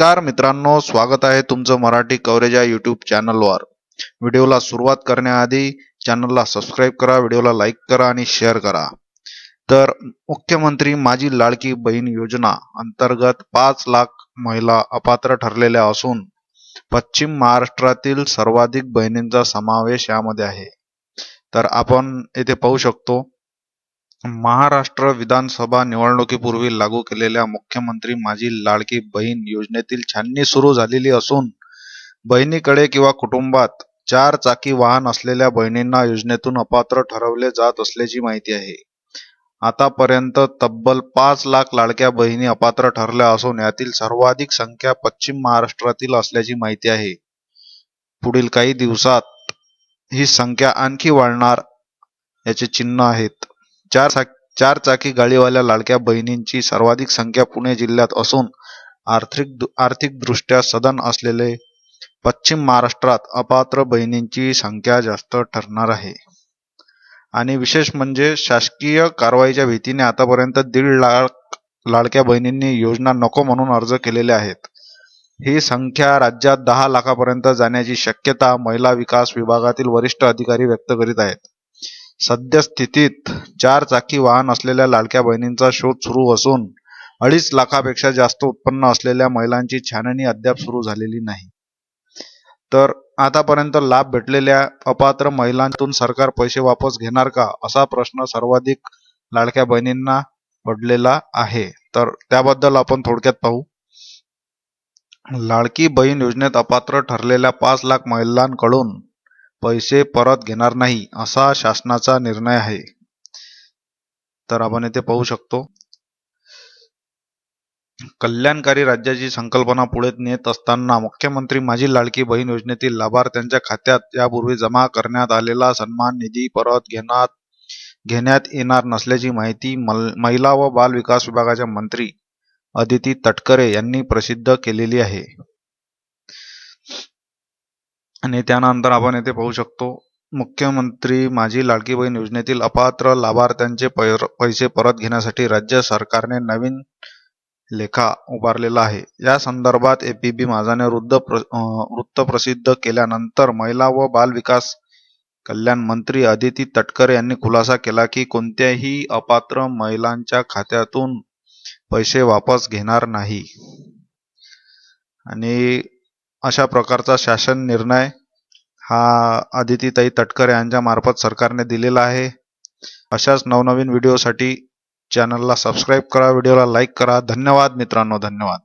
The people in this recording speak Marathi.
नमस्कार मित्रांनो स्वागत आहे तुमचं मराठी कव्हरेज या यूट्यूब चॅनलवर व्हिडिओला सुरुवात करण्याआधी चॅनलला सबस्क्राईब करा व्हिडिओला लाईक करा आणि शेअर करा. तर मुख्यमंत्री माझी लाडकी बहीण योजना अंतर्गत पाच लाख महिला अपात्र ठरलेल्या असून पश्चिम महाराष्ट्रातील सर्वाधिक बहिणींचा समावेश यामध्ये आहे. तर आपण येथे पाहू शकतो महाराष्ट्र विधानसभा निवडणुकीपूर्वी लागू केलेल्या मुख्यमंत्री माझी लाडकी बहीण योजनेतील छाननी सुरू झालेली असून बहिणीकडे किंवा कुटुंबात चार चाकी वाहन असलेल्या बहिणींना योजनेतून अपात्र ठरवले जात असल्याची माहिती आहे. आतापर्यंत तब्बल पाच लाख लाडक्या बहिणी अपात्र ठरल्या असून यातील सर्वाधिक संख्या पश्चिम महाराष्ट्रातील असल्याची माहिती आहे. पुढील काही दिवसात ही संख्या आणखी वाढणार याचे चिन्ह आहेत. चार चा चार चाकी गाडीवाल्या लाडक्या बहिणींची सर्वाधिक संख्या पुणे जिल्ह्यात असून आर्थिक आर्थिक दृष्ट्या असलेले पश्चिम महाराष्ट्रात अपात्र बहिणींची संख्या जास्त ठरणार आहे. आणि विशेष म्हणजे शासकीय कारवाईच्या भीतीने आतापर्यंत दीड लाख लाडक्या बहिणींनी योजना नको म्हणून अर्ज केलेले आहेत. ही संख्या राज्यात दहा लाखापर्यंत जाण्याची शक्यता महिला विकास विभागातील वरिष्ठ अधिकारी व्यक्त करीत आहेत. सद्यस्थितीत चार चाकी वाहन असलेल्या लाडक्या बहिणींचा शोध सुरू असून अडीच लाखापेक्षा जास्त उत्पन्न असलेल्या महिलांची छाननी अद्याप सुरू झालेली नाही. तर आतापर्यंत लाभ भेटलेल्या अपात्र महिलांतून सरकार पैसे वापस घेणार का असा प्रश्न सर्वाधिक लाडक्या बहिणींना पडलेला आहे. तर त्याबद्दल आपण थोडक्यात पाहू. लाडकी बहीण योजनेत अपात्र ठरलेल्या पाच लाख महिलांकडून पैसे परत घेणार नाही असा शासनाचा निर्णय आहे. तर आपण येथे पाहू शकतो. कल्याणकारी राज्याची संकल्पना पुढे नेत असताना मुख्यमंत्री माझी लाडकी बहीण योजनेतील लाभार्थ्यांच्या खात्यात यापूर्वी जमा करण्यात आलेला सन्मान निधी परत घेण्यात घेण्यात येणार नसल्याची माहिती महिला व बाल विकास विभागाच्या मंत्री अदिती तटकरे यांनी प्रसिद्ध केलेली आहे. आणि त्यानंतर आपण येथे पाहू शकतो मुख्यमंत्री माझी लाडकी बहीण योजनेतील अपात्र लाभार्थ्यांचे पैसे परत घेण्यासाठी राज्य सरकारने नवीन लेखा उभारलेला आहे. या संदर्भात एपीबी माझाने वृद्ध वृत्त प्रसिद्ध केल्यानंतर महिला व बाल विकास कल्याण मंत्री अदिती तटकरे यांनी खुलासा केला की कोणत्याही अपात्र महिलांच्या खात्यातून पैसे वापस घेणार नाही. आणि अशा प्रकारचा शासन निर्णय हा आदितीताई तटकर यांच्या मार्फत सरकारने दिलेला आहे. अशाच नवनवीन व्हिडिओसाठी चॅनलला सबस्क्राईब करा व्हिडिओला लाईक करा. धन्यवाद मित्रांनो धन्यवाद.